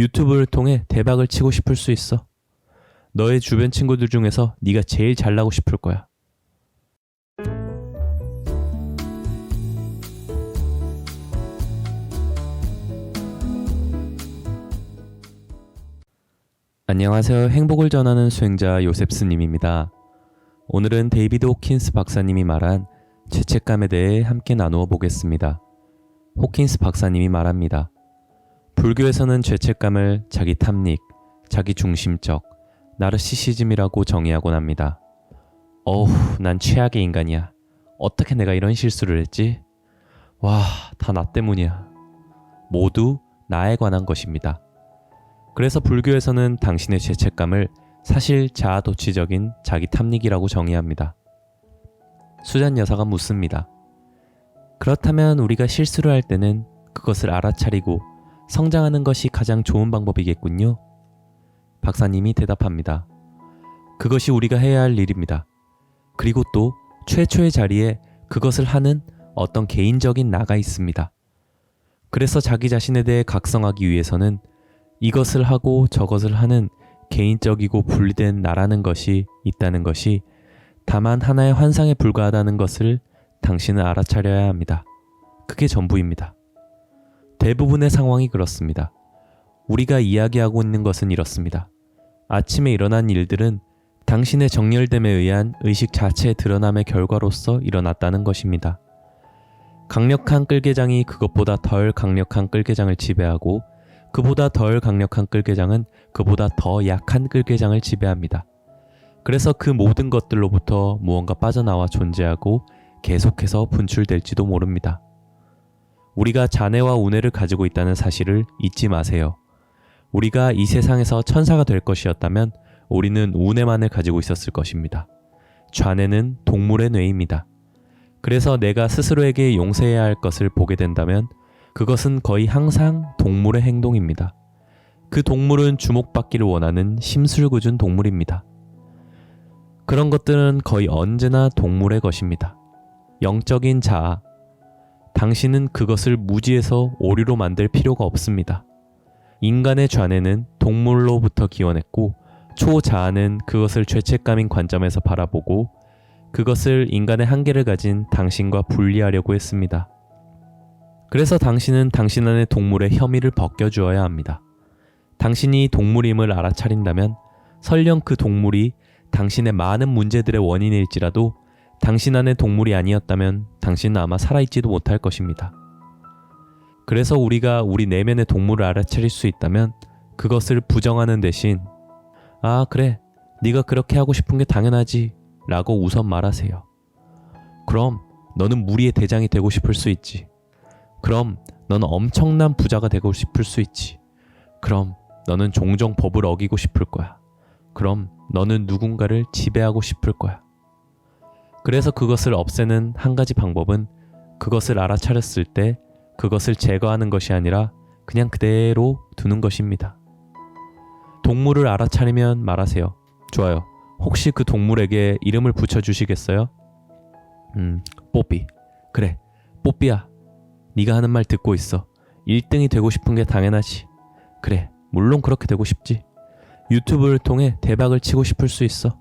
유튜브를 통해 대박을 치고 싶을 수 있어. 너의 주변 친구들 중에서 네가 제일 잘나고 싶을 거야. 안녕하세요. 행복을 전하는 수행자 요셉스님입니다. 오늘은 데이비드 호킨스 박사님이 말한 죄책감에 대해 함께 나누어 보겠습니다. 호킨스 박사님이 말합니다. 불교에서는 죄책감을 자기 탐닉, 자기 중심적, 나르시시즘이라고 정의하곤 합니다. 어우, 난 최악의 인간이야. 어떻게 내가 이런 실수를 했지? 와, 다 나 때문이야. 모두 나에 관한 것입니다. 그래서 불교에서는 당신의 죄책감을 사실 자아도취적인 자기 탐닉이라고 정의합니다. 수잔 여사가 묻습니다. 그렇다면 우리가 실수를 할 때는 그것을 알아차리고 성장하는 것이 가장 좋은 방법이겠군요. 박사님이 대답합니다. 그것이 우리가 해야 할 일입니다. 그리고 또 최초의 자리에 그것을 하는 어떤 개인적인 나가 있습니다. 그래서 자기 자신에 대해 각성하기 위해서는 이것을 하고 저것을 하는 개인적이고 분리된 나라는 것이 있다는 것이 다만 하나의 환상에 불과하다는 것을 당신은 알아차려야 합니다. 그게 전부입니다. 대부분의 상황이 그렇습니다. 우리가 이야기하고 있는 것은 이렇습니다. 아침에 일어난 일들은 당신의 정열됨에 의한 의식 자체의 드러남의 결과로서 일어났다는 것입니다. 강력한 끌개장이 그것보다 덜 강력한 끌개장을 지배하고 그보다 덜 강력한 끌개장은 그보다 더 약한 끌개장을 지배합니다. 그래서 그 모든 것들로부터 무언가 빠져나와 존재하고 계속해서 분출될지도 모릅니다. 우리가 잔해와 운해를 가지고 있다는 사실을 잊지 마세요. 우리가 이 세상에서 천사가 될 것이었다면 우리는 운해만을 가지고 있었을 것입니다. 좌뇌는 동물의 뇌입니다. 그래서 내가 스스로에게 용서해야 할 것을 보게 된다면 그것은 거의 항상 동물의 행동입니다. 그 동물은 주목받기를 원하는 심술궂은 동물입니다. 그런 것들은 거의 언제나 동물의 것입니다. 영적인 자아. 당신은 그것을 무지에서 오류로 만들 필요가 없습니다. 인간의 좌뇌는 동물로부터 기원했고 초자아는 그것을 죄책감인 관점에서 바라보고 그것을 인간의 한계를 가진 당신과 분리하려고 했습니다. 그래서 당신은 당신 안의 동물의 혐의를 벗겨주어야 합니다. 당신이 동물임을 알아차린다면 설령 그 동물이 당신의 많은 문제들의 원인일지라도 당신 안의 동물이 아니었다면 당신은 아마 살아있지도 못할 것입니다. 그래서 우리가 우리 내면의 동물을 알아차릴 수 있다면 그것을 부정하는 대신 아 그래 네가 그렇게 하고 싶은 게 당연하지 라고 우선 말하세요. 그럼 너는 무리의 대장이 되고 싶을 수 있지. 그럼 너는 엄청난 부자가 되고 싶을 수 있지. 그럼 너는 종종 법을 어기고 싶을 거야. 그럼 너는 누군가를 지배하고 싶을 거야. 그래서 그것을 없애는 한 가지 방법은 그것을 알아차렸을 때 그것을 제거하는 것이 아니라 그냥 그대로 두는 것입니다. 동물을 알아차리면 말하세요. 좋아요. 혹시 그 동물에게 이름을 붙여주시겠어요? 음, 뽀삐. 그래, 뽀삐야. 네가 하는 말 듣고 있어. 1등이 되고 싶은 게 당연하지. 그래, 물론 그렇게 되고 싶지. 유튜브를 통해 대박을 치고 싶을 수 있어.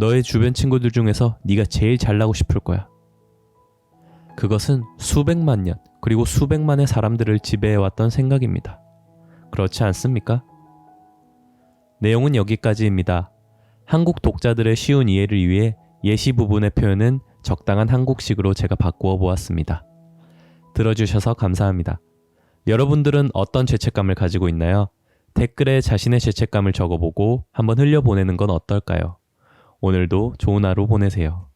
너의 주변 친구들 중에서 네가 제일 잘나고 싶을 거야. 그것은 수백만 년, 그리고 수백만의 사람들을 지배해왔던 생각입니다. 그렇지 않습니까? 내용은 여기까지입니다. 한국 독자들의 쉬운 이해를 위해 예시 부분의 표현은 적당한 한국식으로 제가 바꾸어 보았습니다. 들어주셔서 감사합니다. 여러분들은 어떤 죄책감을 가지고 있나요? 댓글에 자신의 죄책감을 적어보고 한번 흘려보내는 건 어떨까요? 오늘도 좋은 하루 보내세요.